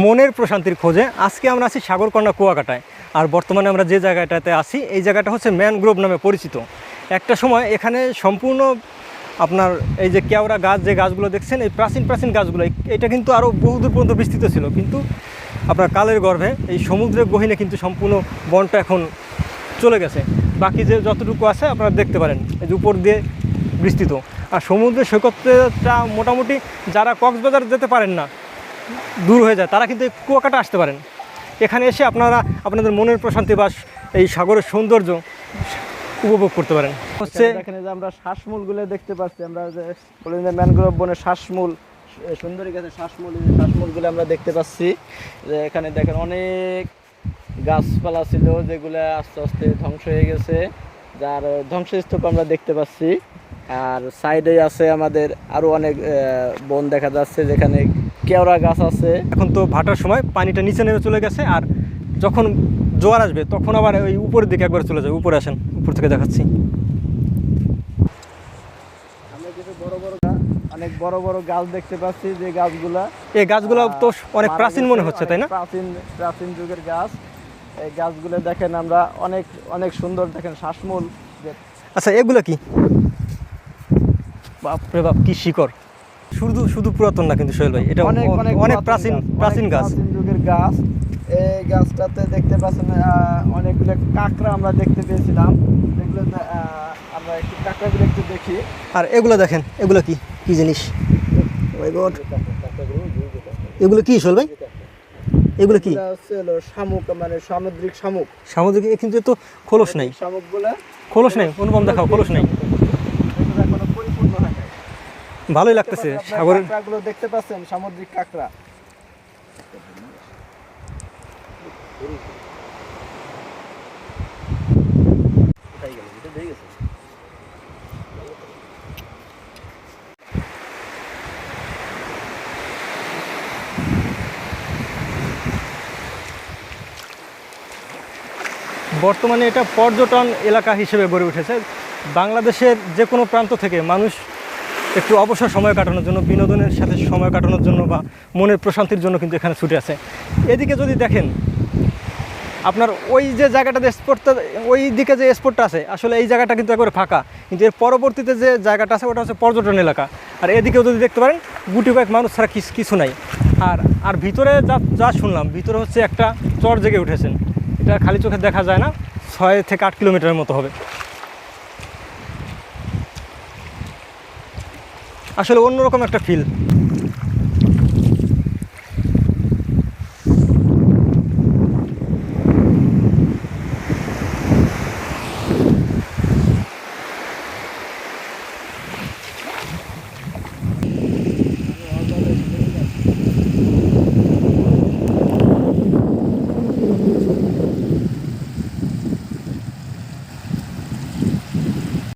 মনের প্রশান্তির খোঁজে। আজকে আমরা আছি সাগরকন্যা কুয়াকাটায়। আর বর্তমানে আমরা যে জায়গাটাতে আছি, এই জায়গাটা হচ্ছে ম্যানগ্রোভ নামে পরিচিত। একটা সময় এখানে সম্পূর্ণ আপনার এই যে কেওড়া গাছ, যে গাছগুলো দেখছেন, এই প্রাচীন প্রাচীন গাছগুলো এটা কিন্তু আরও বহুদূর পর্যন্ত বিস্তৃত ছিল। কিন্তু আপনার কালের গর্ভে এই সমুদ্রের গহীনে কিন্তু সম্পূর্ণ বনটা এখন চলে গেছে। বাকি যে যতটুকু আছে আপনারা দেখতে পারেন, এই যে উপর দিয়ে বিস্তৃত। আর সমুদ্রের সৈকতটা মোটামুটি যারা কক্সবাজার যেতে পারেন না দূর হয়ে যায়, তারা কিন্তু এই কুয়াকাটা আসতে পারেন। এখানে এসে আপনারা আপনাদের মনের প্রশান্তি বা এই সাগরের সৌন্দর্য উপভোগ করতে পারেন। হচ্ছে এখানে যে আমরা শ্বাসমূলগুলো দেখতে পাচ্ছি, আমরা যে বলি যে ম্যানগ্রোভ বনে শ্বাসমূল, সুন্দরী গাছের শ্বাসমূল শ্বাসমূলগুলো আমরা দেখতে পাচ্ছি। যে এখানে দেখেন অনেক গাছপালা ছিল যেগুলো আস্তে আস্তে ধ্বংস হয়ে গেছে, যার ধ্বংসস্তূপ আমরা দেখতে পাচ্ছি। আর সাইডে আছে আমাদের আরও অনেক বন দেখা যাচ্ছে, যেখানে কেওড়া গাছ আছে। এখন তো ভাটার সময় পানিটা নিচে নেমে চলে গেছে আর যখন জোয়ার আসবে তখন আবার ওই উপরের দিকে একবার চলে যাবে। উপরে আসেন উপর থেকে দেখাচ্ছি। আমরা কিছু বড় বড় গা- অনেক বড় বড় গাছ দেখতে পাচ্ছি যে গাছগুলা। এই গাছগুলো তো অনেক প্রাচীন মনে হচ্ছে তাই না? প্রাচীন প্রাচীন যুগের গাছ। এই গাছগুলো দেখেন আমরা অনেক অনেক সুন্দর দেখেন শ্বাসমূল আচ্ছা এগুলো কি? বাপরে বাপ কি শিকড়। শুধু শুধু পুরাতন না কিন্তু সোহেল ভাই এটা অনেক অনেক প্রাচীন প্রাচীন গাছ। যুগের গাছ। এই গাছটাতে দেখতে পাচ্ছেন অনেকগুলো কাঁকড়া আমরা দেখতে পেয়েছিলাম। যেগুলো আমরা একটু কাঁকড়াগুলো একটু দেখি। আর এগুলো দেখেন এগুলো কি কি জিনিস? Oh এগুলো কি সোহেল ভাই? এগুলো কি? শামুক মানে সামুদ্রিক শামুক। সামুদ্রিক কিন্তু তো খোলস নাই। শামুকগুলো খোলস নাই অনুপম দেখাও খোলস নেই এগুলো এখনও পরিপূর্ণ হয় নাই। ভালোই লাগতেছে সাগরের কাঁকড়াগুলো দেখতে পাচ্ছেন সামুদ্রিক কাঁকড়া। বর্তমানে এটা পর্যটন এলাকা হিসেবে গড়ে উঠেছে। বাংলাদেশের যে কোনো প্রান্ত থেকে মানুষ একটু অবসর সময় কাটানোর জন্য, বিনোদনের সাথে সময় কাটানোর জন্য বা মনের প্রশান্তির জন্য কিন্তু এখানে ছুটে আছে এদিকে যদি দেখেন, আপনার ওই যে জায়গাটাতে স্পটটা ওই দিকে যে স্পটটা আছে, আসলে এই জায়গাটা কিন্তু একবারে ফাঁকা। কিন্তু এর পরবর্তীতে যে জায়গাটা আছে, ওটা হচ্ছে পর্যটন এলাকা। আর এদিকেও যদি দেখতে পারেন, গুটি কয়েক মানুষ ছাড়া কিছু কিছু নাই। আর আর ভিতরে যা যা শুনলাম, ভিতরে হচ্ছে একটা চর জেগে উঠেছেন। এটা খালি চোখে দেখা যায় না, ছয় থেকে আট কিলোমিটারের মতো হবে। আসলে অন্যরকম একটা ফিল